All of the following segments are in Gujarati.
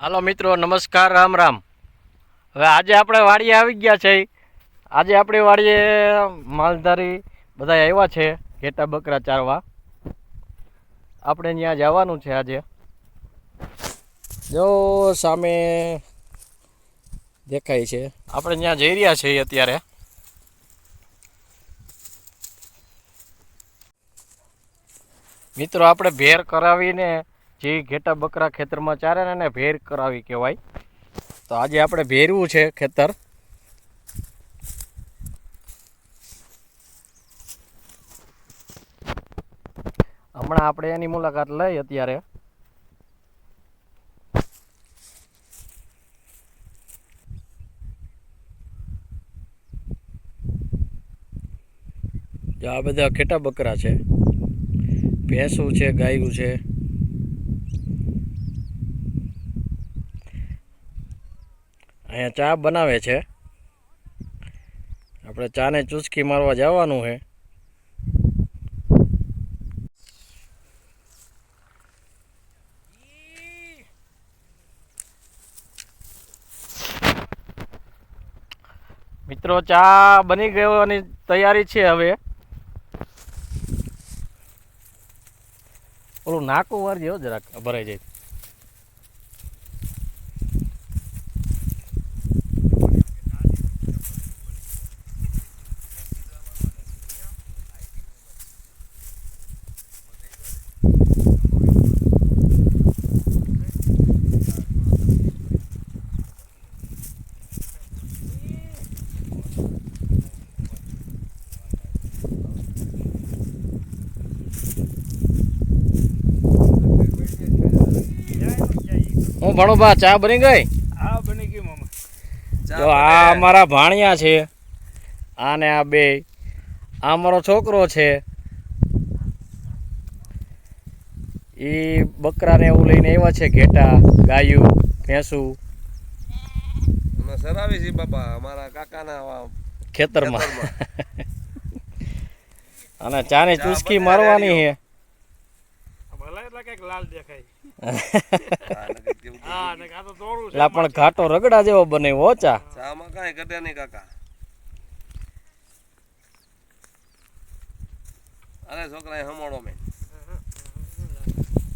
હાલો મિત્રો, નમસ્કાર, રામ રામ. હવે આજે આપણે વાડીએ આવી ગયા છે. આજે આપણી વાડીએ માલધારી બધા આવ્યા છે, ઘેટા બકરા ચારવા. આપણે ત્યાં જવાનું છે આજે. જો, સામે દેખાય છે. આપણે ત્યાં જઈ રહ્યા છીએ અત્યારે. મિત્રો, આપણે ભેર કરાવીને જે ઘેટા બકરા ખેતરમાં ચારે એને ભેર કરાવી કહેવાય. તો આજે આપણે ભેરવું છે ખેતર. હમણાં આપણે એની મુલાકાત લઈ અત્યારે. આ બધા ખેટા બકરા છે. ભેંસું છે, ગાયું છે. અહીંયા ચા બનાવે છે. આપણે ચાને ચૂસકી મારવા જવાનું છે. મિત્રો, ચા બની ગયોની તૈયારી છે હવે. ઓલું નાકું વાર જેવો જરાક, ભરાઈ જાય. ભણું બા ચા બની ગઈ? હા બની ગઈ મામા. તો આ અમારા ભાણિયા છે. આને આ બે. આ મારો છોકરો છે. એ બકરાને એવું લઈને આવ્યા છે ઘેટા ગાયું ભેંસું. અમે સરાવી છીએ બાપા અમારા કાકાના ખેતરમાં. ખેતરમાં. અને ચાની ચુસ્કી મારવાની છે. ભલે એટલે કંઈક લાલ દેખાય. ને પણ ઘાટો રગડા જેવો બને ઓચા ચા. ચામાં કાંઈ ઘટે નહીં કાકા. અરે છોકરા હમોડો મેં.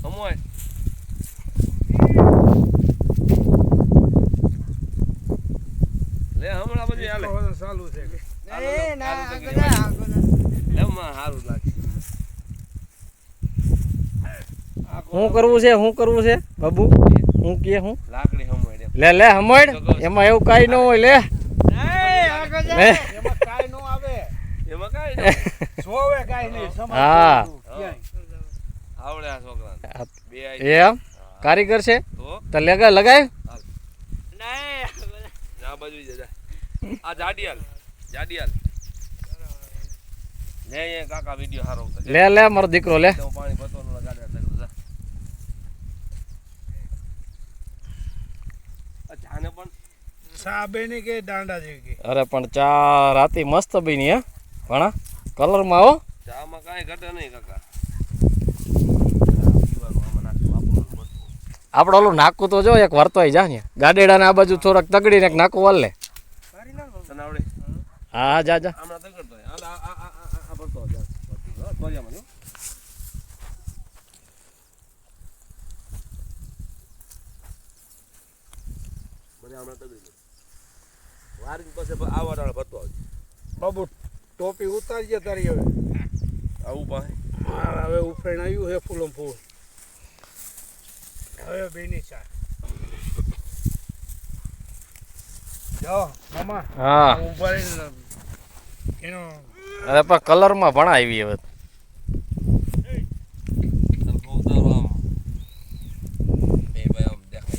હમોય. લે હમણાં પછી હાલે. ચાલુ છે. હાલો, હાલો તો કે લે માં હારું લાગે આ કોણ શું કરવું છે શું કરવું છે? બાબુ હું કે હું? લાકડી હમોય લે લે હમડ એમાં એવું કાંઈ ન હોય લે. લે. એમાં કાઈ નો આવે. એમાં કાંઈ નહીં જોવે કાઈ નહીં સમાજ હા. ક્યાંય. આવડે આ છોકરાને. બે આઈ એમ? કારીગર છે? તો? લગાય? લગાય આ બાજુ જા જા. આ જાડિયાલ જાડિયાલ. લે કાકા વિડિયો હારો લે લે મારો દીકરો લે. પાણી પતવાનું લગાડે લગાડે જા આ ચાને પણ સા બેની કે દાંડા જેવી કે? અરે પણ ચા રાતી મસ્ત બની હે ભણા. કલરમાં હો. ચામાં કાંઈ ઘટે નહીં કાકા. આપણે ઓલું નાકું તો જો એક વર્તોય જા ને ગાડેડાને આ બાજુ થોડાક તગડીને એક નાકું વાલ લે. તને હા હા જા જા. હમણાં તગડી. વારીને પછી આ વાળા ભરતો આવજો. બાબુ ટોપી ઉતારજે તારી હવે. આવું પાસે હવે ઉફેણ આવ્યું હે ફૂલમ ફૂલ. હવે બેની ચા જો મામા હા. ઊભા એનો અરે પણ કલરમાં ભણાવી હવે તલકો ઉતારો આમ બે ભાઈ આમ દેખાય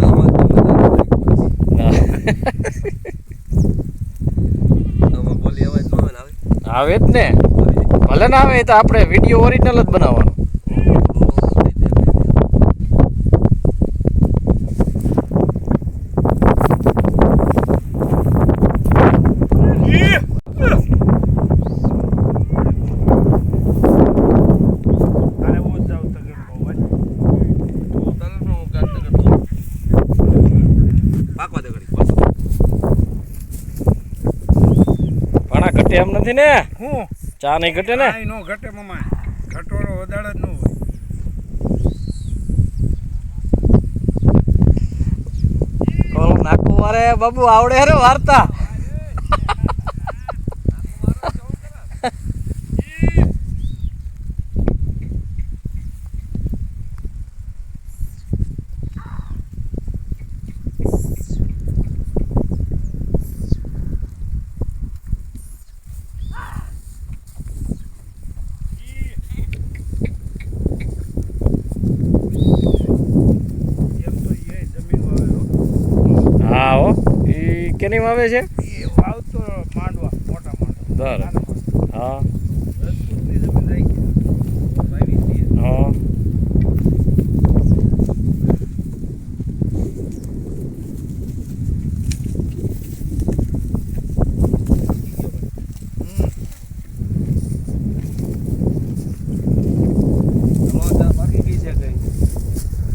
આમાં તમને આમાં બોલી અવાજ ન આવે ને આવે જ ને. ભલે ના આવે એ તો આપણે વીડિયો ઓરિજિનલ જ બનાવવાનો આને હું એમ નથી ને હું? ચા નહીં ઘટે ને? નો ઘટે મમ્મા. ઘટોડો વધારે જ ન હોય. કોલ નાખું અરે બાબુ આવડે રે વાર્તા એમ તો એ જમીન વાવેલો હા હો એ કેની વાવે છે? એ વાવતો માંડવા મોટા માંડવા. હા. વાવી હા.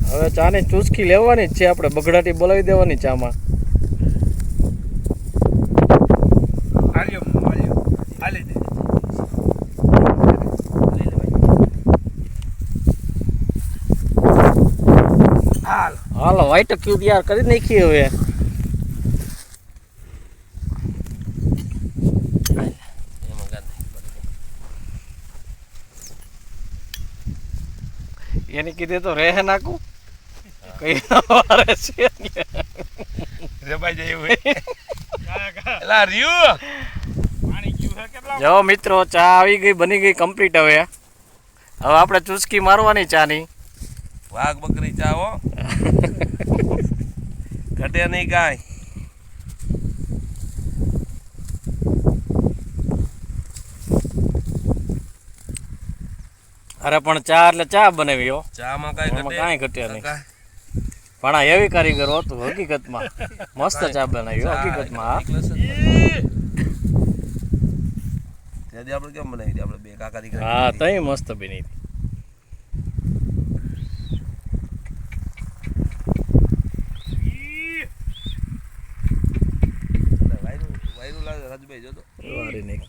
હવે ચાની ચૂસકી લેવાની જ છે આપણે. બગડાટી બોલાવી દેવાની ચામાં હાલ્યો હાલ્યો હાલી દે હાલ વ્હાઈટ ક્યુબ યાર કરી નાખી હવે. એની કીધે તો રેહ નાખું. કઈ વારે છે રેબાઈ જાય એવું એલા રહ્યું પાણી ગયું છે કેટલા જો મિત્રો ચા આવી ગઈ બની ગઈ કમ્પ્લીટ હવે. હવે આપણે ચૂસકી મારવાની ચાની. વાઘ બકરી ચા હો. ઘટે નહીં કાંઈ અરે પણ ચા એટલે ચા બનાવી હો. ચામાં કાંઈ કાંઈ ઘટે નહીં. પણ આ એવી કારીગર હતું હકીકતમાં. મસ્ત ચા બનાવી હો, હકીકતમાં આપણે કેમ બનાવી આપણે બે કાકા દીકરા હા તઈ મસ્ત બની હતી વાયરું વાયરું લાગે રાજુભાઈ જોતો વારી નહીં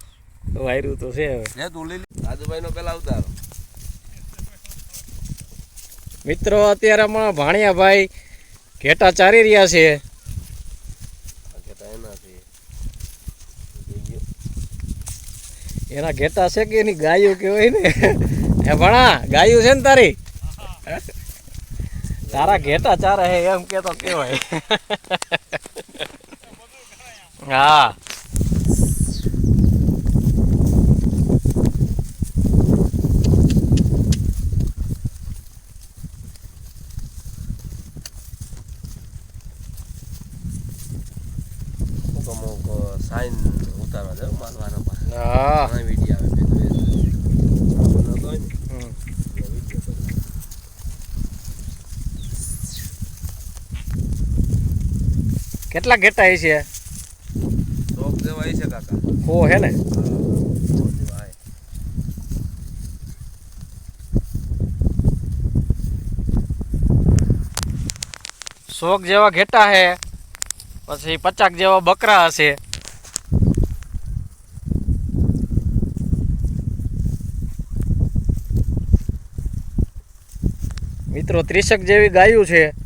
વાયરું તો છે હવે. તું રાજુભાઈ નો પેલા ઉતારો. મિત્રો અત્યારે હમણાં ભાણિયાભાઈ ઘેટા ચારી રહ્યા છે. એના ઘેટા છે કે એની ગાયો કેવાય ને? એ ભણા ગાયું છે ને તારી? તારા ઘેટા ચારે હે એમ કેતો કેવાય હા. અમુક અમુક સાઈન ઉતારવા દે મારવાના પાસે હા. વીડિયો આવે. કેટલા ઘેટા એ છે? શોખ જેવા છે કાકા. હો હે ને. શોક જેવા ઘેટા હે. પછી પચાક જેવા બકરા હશે. મિત્રો ત્રીસક જેવી ગાયું છે.